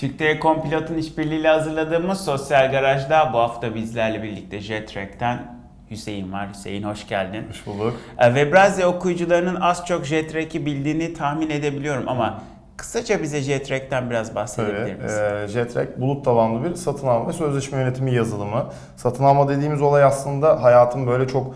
Türk Pilot'un işbirliğiyle hazırladığımız Sosyal Garaj'da bu hafta bizlerle birlikte Jetrek'ten Hüseyin var. Hüseyin hoş geldin. Hoş bulduk. Ee, Webrazi okuyucularının az çok Jetrek'i bildiğini tahmin edebiliyorum ama kısaca bize Jetrek'ten biraz bahsedebilir Tabii. misin? E, Jetrek bulut tabanlı bir satın alma ve sözleşme yönetimi yazılımı. Satın alma dediğimiz olay aslında hayatın böyle çok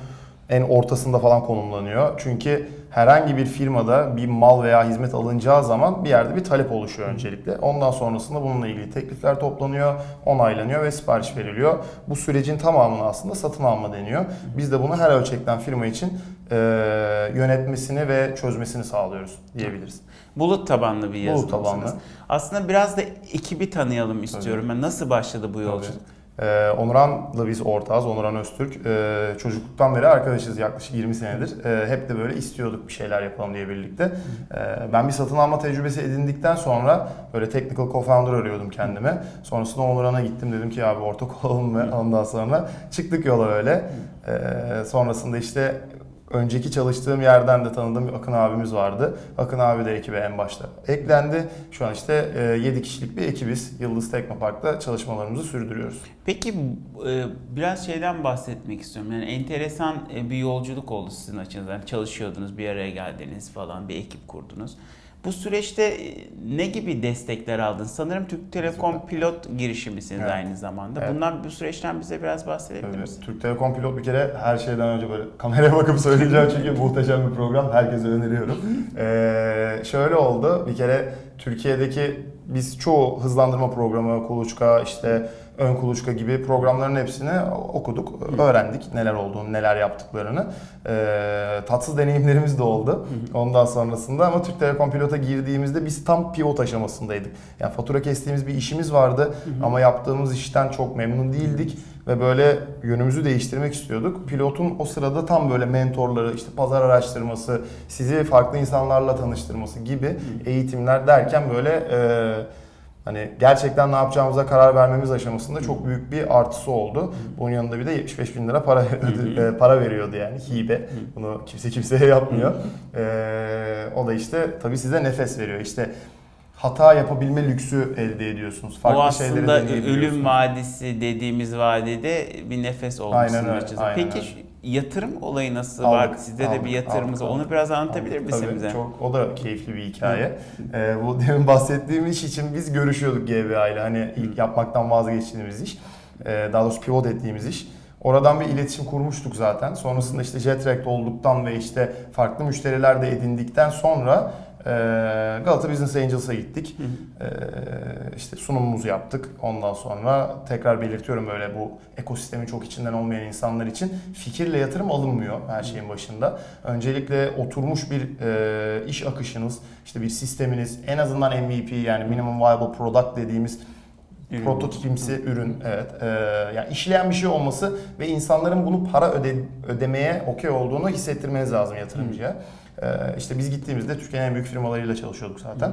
en ortasında falan konumlanıyor. Çünkü herhangi bir firmada bir mal veya hizmet alınacağı zaman bir yerde bir talep oluşuyor öncelikle. Ondan sonrasında bununla ilgili teklifler toplanıyor, onaylanıyor ve sipariş veriliyor. Bu sürecin tamamına aslında satın alma deniyor. Biz de bunu her ölçekten firma için e, yönetmesini ve çözmesini sağlıyoruz diyebiliriz. Bulut tabanlı bir Bulut yazılımsınız. tabanlı. Aslında biraz da ekibi tanıyalım istiyorum. Ben nasıl başladı bu yolculuk? Ee, Onuran'la biz ortağız. Onuran Öztürk. Ee, çocukluktan beri arkadaşız yaklaşık 20 senedir. Ee, hep de böyle istiyorduk bir şeyler yapalım diye birlikte. Ee, ben bir satın alma tecrübesi edindikten sonra böyle technical co-founder arıyordum kendime. Sonrasında Onuran'a gittim. Dedim ki abi ortak olalım mı? Ondan sonra çıktık yola öyle. Ee, sonrasında işte önceki çalıştığım yerden de tanıdığım Akın abimiz vardı. Akın abi de ekibe en başta eklendi. Şu an işte 7 kişilik bir ekibiz. Yıldız Teknopark'ta çalışmalarımızı sürdürüyoruz. Peki e, biraz şeyden bahsetmek istiyorum. Yani enteresan e, bir yolculuk oldu sizin açınızdan. Çalışıyordunuz, bir araya geldiniz falan, bir ekip kurdunuz. Bu süreçte e, ne gibi destekler aldınız? Sanırım Türk Telekom pilot girişimisiniz Evet. aynı zamanda. Evet. Bundan bu süreçten bize biraz bahsedebilir Evet? Türk Telekom Pilot bir kere her şeyden önce böyle kameraya bakıp söyleyeceğim çünkü muhteşem bir program. Herkese öneriyorum. Ee, şöyle oldu. Bir kere Türkiye'deki biz çoğu hızlandırma programı, kuluçka, işte ön kuluçka gibi programların hepsini okuduk, öğrendik neler olduğunu, neler yaptıklarını. Ee, tatsız deneyimlerimiz de oldu ondan sonrasında ama Türk Telekom Pilot'a girdiğimizde biz tam pivot aşamasındaydık. Yani fatura kestiğimiz bir işimiz vardı ama yaptığımız işten çok memnun değildik ve böyle yönümüzü değiştirmek istiyorduk. Pilotun o sırada tam böyle mentorları, işte pazar araştırması, sizi farklı insanlarla tanıştırması gibi eğitimler derken böyle e, hani gerçekten ne yapacağımıza karar vermemiz aşamasında çok büyük bir artısı oldu. Bunun yanında bir de 75 bin lira para e, para veriyordu yani hibe. Bunu kimse kimseye yapmıyor. E, o da işte tabii size nefes veriyor. İşte hata yapabilme lüksü elde ediyorsunuz. Farklı o aslında ölüm vadisi dediğimiz vadede bir nefes olmuş Aynen öyle, aynen Peki öyle. yatırım olayı nasıl Aldık, var? Sizde de aldık, bir yatırımınız aldık, Onu aldık. biraz anlatabilir Tabii, misin tabii, bize? Çok, o da keyifli bir hikaye. Ee, bu demin bahsettiğim iş için biz görüşüyorduk GBA ile. Hani ilk yapmaktan vazgeçtiğimiz iş. Ee, daha doğrusu pivot ettiğimiz iş. Oradan bir iletişim kurmuştuk zaten. Sonrasında işte Jetract olduktan ve işte farklı müşteriler de edindikten sonra e, Galata Business Angels'a gittik. E, işte sunumumuzu yaptık. Ondan sonra tekrar belirtiyorum böyle bu ekosistemin çok içinden olmayan insanlar için fikirle yatırım alınmıyor her şeyin başında. Öncelikle oturmuş bir e, iş akışınız, işte bir sisteminiz, en azından MVP yani minimum viable product dediğimiz Ürün. prototipimsi ürün evet Ee, yani işleyen bir şey olması ve insanların bunu para öde, ödemeye okey olduğunu hissettirmeniz lazım yatırımcıya. Ee, işte biz gittiğimizde Türkiye'nin en büyük firmalarıyla çalışıyorduk zaten.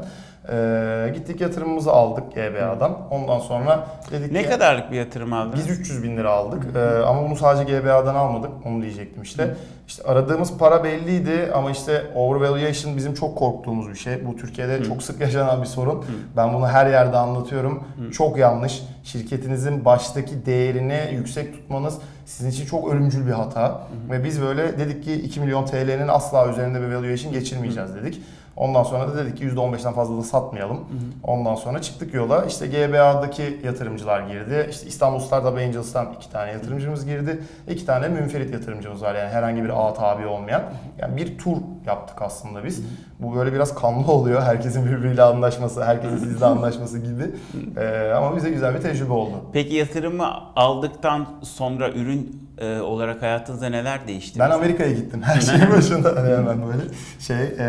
Ee, gittik yatırımımızı aldık GBA'dan. Ondan sonra dedik Ne ki kadarlık bir yatırım aldınız? biz 300 bin lira aldık Ee, ama bunu sadece GBA'dan almadık. Onu diyecektim işte. İşte aradığımız para belliydi ama işte overvaluation bizim çok korktuğumuz bir şey. Bu Türkiye'de çok sık yaşanan bir sorun. Ben bunu her yerde anlatıyorum. Çok yanlış. Şirketinizin baştaki değerini yüksek tutmanız sizin için çok ölümcül bir hata. Ve biz böyle dedik ki 2 milyon TL'nin asla üzerinde bir valuation geçirmeyeceğiz dedik. Ondan sonra da dedik ki %15'ten fazla da satmayalım. Ondan sonra çıktık yola. İşte GBA'daki yatırımcılar girdi. İşte İstanbul Startup Angels'tan iki tane yatırımcımız girdi. İki tane münferit yatırımcımız var. Yani herhangi bir ağa tabi olmayan. Yani bir tur yaptık aslında biz. Bu böyle biraz kanlı oluyor. Herkesin birbiriyle anlaşması, herkesin sizle anlaşması gibi. Ee, ama bize güzel bir tecrübe oldu. Peki yatırımı aldıktan sonra ürün e, olarak hayatınızda neler değişti? Ben? Amerika'ya gittim her şeyin başında hani hemen böyle şey e,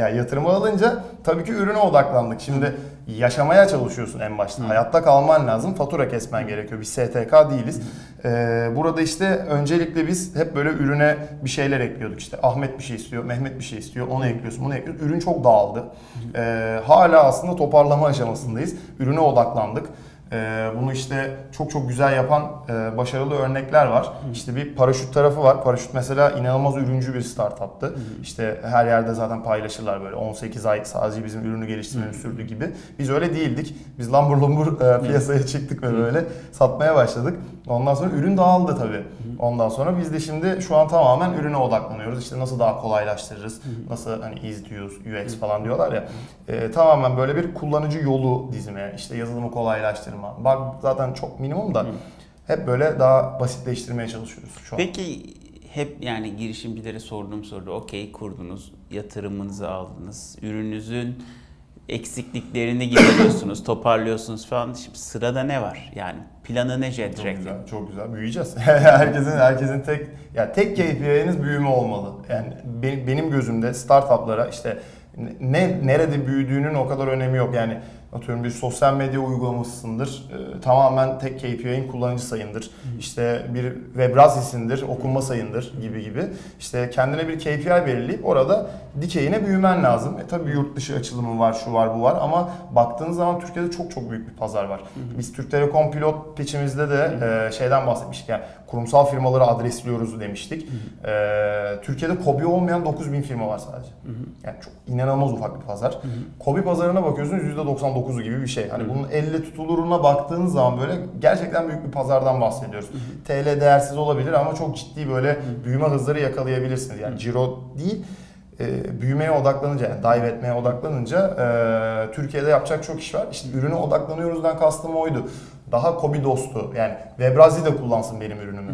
yani yatırımı alınca tabii ki ürüne odaklandık. Şimdi yaşamaya çalışıyorsun en başta. Hayatta kalman lazım. Fatura kesmen gerekiyor. Biz STK değiliz. E, burada işte öncelikle biz hep böyle ürüne bir şeyler ekliyorduk. İşte Ahmet bir şey istiyor, Mehmet bir şey istiyor. Onu ekliyorsun, bunu ekliyorsun. Ürün çok dağıldı. E, hala aslında toparlama aşamasındayız. Ürüne odaklandık. Ee, bunu işte çok çok güzel yapan e, başarılı örnekler var. İşte bir paraşüt tarafı var. Paraşüt mesela inanılmaz ürüncü bir startuptı. İşte her yerde zaten paylaşırlar böyle 18 ay sadece bizim ürünü geliştirmemiz sürdü gibi. Biz öyle değildik. Biz lambur lumbur e, piyasaya çıktık ve böyle satmaya başladık. Ondan sonra ürün dağıldı tabii. Ondan sonra biz de şimdi şu an tamamen ürüne odaklanıyoruz. İşte nasıl daha kolaylaştırırız, nasıl hani easy to use, UX falan diyorlar ya. Ee, tamamen böyle bir kullanıcı yolu dizimi, işte yazılımı kolaylaştırma. Bak zaten çok minimum da hep böyle daha basitleştirmeye çalışıyoruz şu an. Peki hep yani girişimcilere sorduğum soru okey kurdunuz, yatırımınızı aldınız, ürününüzün eksikliklerini gideriyorsunuz, toparlıyorsunuz falan. Şimdi sırada ne var? Yani planı ne Çok Jetrack'in? güzel, çok güzel. Büyüyeceğiz. herkesin herkesin tek ya tek KPI'niz büyüme olmalı. Yani be- benim gözümde startuplara işte ne nerede büyüdüğünün o kadar önemi yok. Yani atıyorum bir sosyal medya uygulamasısındır. Ee, tamamen tek KPI'nin kullanıcı sayındır. İşte bir Webrazisindir, okunma sayındır gibi gibi. İşte kendine bir KPI belirleyip orada dikeyine büyümen lazım. E tabii yurt dışı açılımı var, şu var, bu var ama baktığınız zaman Türkiye'de çok çok büyük bir pazar var. Biz Türk Telekom pilot pitch'imizde de e, şeyden bahsetmiştik. Yani kurumsal firmaları adresliyoruz demiştik. E, Türkiye'de KOBİ olmayan 9000 firma var sadece. Yani çok inanılmaz ufak bir pazar. KOBİ pazarına bakıyorsunuz %99'u gibi bir şey. Hani bunun elle tutuluruna baktığınız zaman böyle gerçekten büyük bir pazardan bahsediyoruz. TL değersiz olabilir ama çok ciddi böyle büyüme hızları yakalayabilirsiniz. Yani ciro değil e, büyümeye odaklanınca, yani dive etmeye odaklanınca e, Türkiye'de yapacak çok iş var. İşte ürüne odaklanıyoruzdan kastım oydu. Daha kobi dostu yani Webrazi de kullansın benim ürünümü.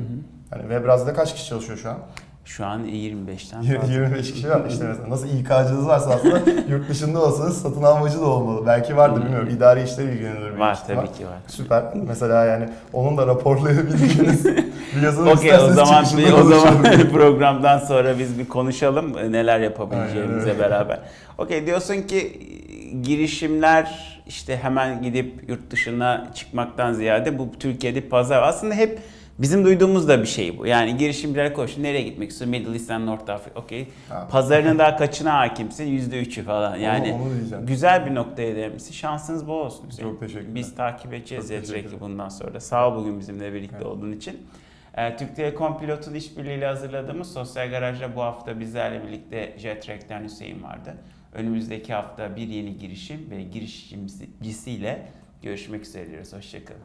Hani Webrazi'de kaç kişi çalışıyor şu an? Şu an 25'ten fazla. 25 kişi var. İşte mesela nasıl İK'cınız varsa aslında yurt dışında olsanız satın almacı da olmalı. Belki vardır bilmiyorum. İdari işler ilgilenilir. Var tabii ki var. Süper. Mesela yani onun da raporlayabildiğiniz bir yazılım Okey o isterseniz zaman çıkışında bir, o zaman programdan sonra biz bir konuşalım e, neler yapabileceğimize Aynen beraber. Okey diyorsun ki girişimler işte hemen gidip yurt dışına çıkmaktan ziyade bu Türkiye'de pazar aslında hep bizim duyduğumuz da bir şey bu. Yani girişimcilere koş nereye gitmek istiyorsun? Middle East and North Africa. Okey. Pazarının daha kaçına hakimsin? %3'ü falan. Yani Onu- güzel bir noktaya değinmişsin. Şansınız bol olsun. Hüseyin. Çok teşekkürler. Biz takip edeceğiz ederim. bundan sonra. Sağ ol bugün bizimle birlikte Evet. olduğun için. Ee, Türk Telekom Pilot'un işbirliğiyle hazırladığımız Sosyal Garaj'da bu hafta bizlerle birlikte Jetrek'ten Hüseyin vardı. Önümüzdeki hafta bir yeni girişim ve girişimcisiyle görüşmek üzere diyoruz. Hoşçakalın.